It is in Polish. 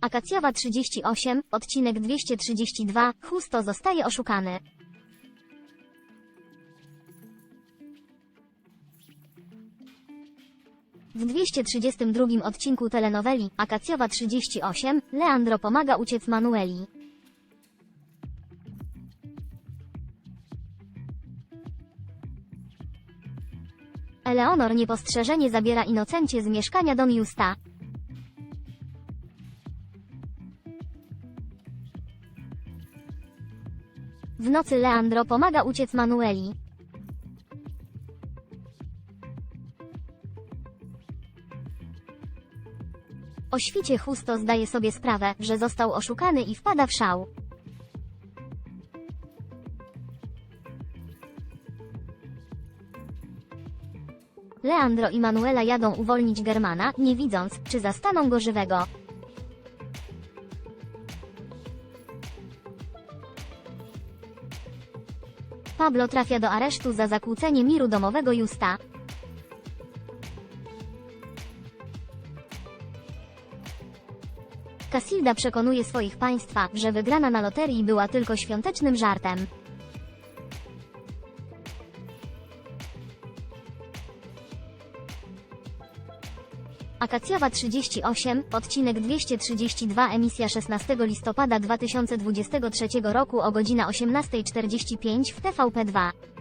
Akacjowa 38, odcinek 232, Husto zostaje oszukany. W 232 odcinku telenoweli Akacjowa 38, Leandro pomaga uciec Manueli. Eleonor niepostrzeżenie zabiera Inocencie z mieszkania Don Justa. W nocy Leandro pomaga uciec Manueli. O świcie Husto zdaje sobie sprawę, że został oszukany i wpada w szał. Leandro i Manuela jadą uwolnić Germana, nie widząc, czy zastaną go żywego. Pablo trafia do aresztu za zakłócenie miru domowego Justa. Casilda przekonuje swoich państwa, że wygrana na loterii była tylko świątecznym żartem. Akacjowa 38, odcinek 232 emisja 16 listopada 2023 roku o godzina 18.45 w TVP2.